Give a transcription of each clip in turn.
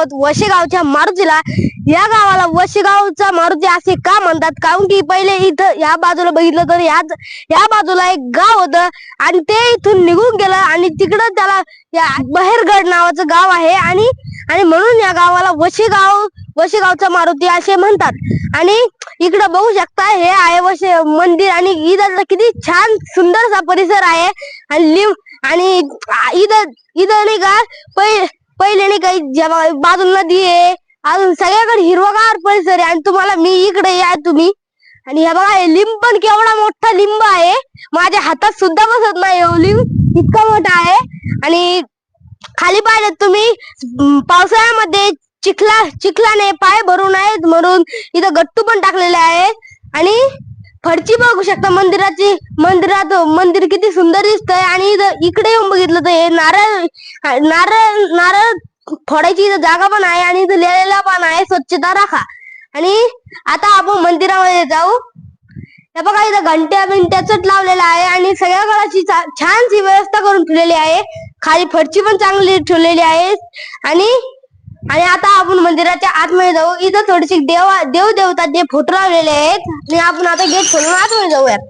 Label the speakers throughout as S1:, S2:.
S1: आहोत वशेगावच्या मारुतीला. या गावाला वशेगावचा मारुती असे का म्हणतात? कारण की पहिले इथं या बाजूला बघितलं तर याच या बाजूला एक गाव होतं आणि ते इथून निघून गेलं आणि तिकडं त्याला या बहेरगड नावाचं गाव आहे आणि आणि म्हणून या गावाला वशेगाव वशेगावचा मारुती असे म्हणतात. आणि इकडं बघू शकता हे आहे वशे मंदिर आणि इथं किती छान सुंदरसा परिसर आहे. आणि लिम आणि इथं इथं नाही का पहिले पहिले नाही काही जेव्हा बाजूला नदी आहे अजून सगळ्याकडे हिरवागार परिसर आहे आणि तुम्हाला मी इकडे या तुम्ही. आणि हे बघा हे लिंब पण केवढा मोठा लिंब आहे. माझ्या हातात सुद्धा बसत नाही हो लिंब इतका मोठा आहे. आणि खाली पाहिलं तुम्ही पावसाळ्यामध्ये चिखला चिखलाने पाय भरून आहेत म्हणून इथं गट्टू पण टाकलेले आहे आणि फडची बघू शकता मंदिराची. मंदिरात मंदिर किती सुंदर दिसतंय आणि इथं इकडे येऊन बघितलं तर हे नारळ नारळ नारळ फोडायची जागा पण आहे आणि इथं लिहिलेला पण आहे स्वच्छता राखा. आणि आता आपण मंदिरामध्ये जाऊ. हे बघा इथं घंट्या बिंट्याच लावलेला आहे आणि सगळ्या घराची छानशी व्यवस्था करून ठेवलेली आहे. खाली फरची पण चांगली ठेवलेली आहे. आणि आणि आता आपण मंदिराच्या आतमध्ये जाऊ. इथं थोडीशी देव देव देवताचे फोटो लावलेले आहेत आणि आपण आता गेट खोलून आतमध्ये जाऊयात.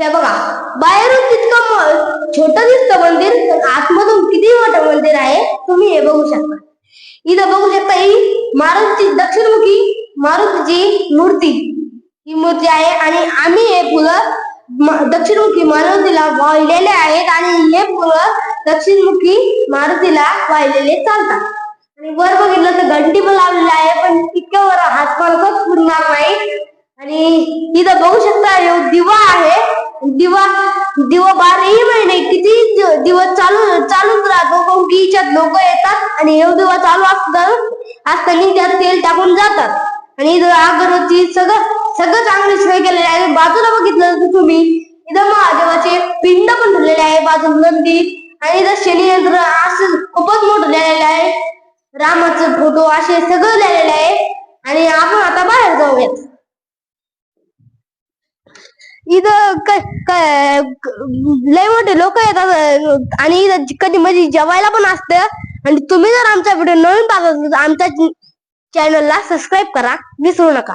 S1: हे बघा बाहेरून तितकं छोट दिसत दिसतं मंदिर आतमधून किती मोठं मंदिर आहे तुम्ही हे बघू शकता. इथं बघू शकता ही मारुतीची दक्षिणमुखी मारुतीची मूर्ती. ही मूर्ती आहे आणि आम्ही हे फुलं दक्षिणमुखी मारुतीला वाहिलेले आहेत आणि हे फुल दक्षिणमुखी मारुतीला वाहिलेले चालतात. आणि वर बघितलं तर घंटी पण लावलेली आहे पण इतक्या वर हात मालकच पुरणार नाही. आणि इथं बघू शकता हे दिवा आहे. दिवा दिवा बाराही महिने किती दिवस चालू चालूच राहतो काऊन की हिच्यात लोक येतात आणि हे दिवा चालू असतात असताना त्यात तेल टाकून जातात. आणि इथं अगरबत्ती सगळं सगळं चांगली बाजूला तुम्ही? इथं महादेवाचे पिंड पण ठेवलेले आहे बाजूला नंदी. आणि इथं शनी यंत्र असं खूपच मोठं लिहिलेलं आहे. रामाचं फोटो असे सगळं लिहिलेलं आहे. आणि आपण आता बाहेर जाऊयात. इथं लय मोठे लोक येतात. आणि इथं कधी मध्ये जेवायला पण असतं. आणि तुम्ही जर आमचा व्हिडिओ नवीन पाहत असाल तर आमच्या चॅनलला सबस्क्राईब करा. विसरू नका.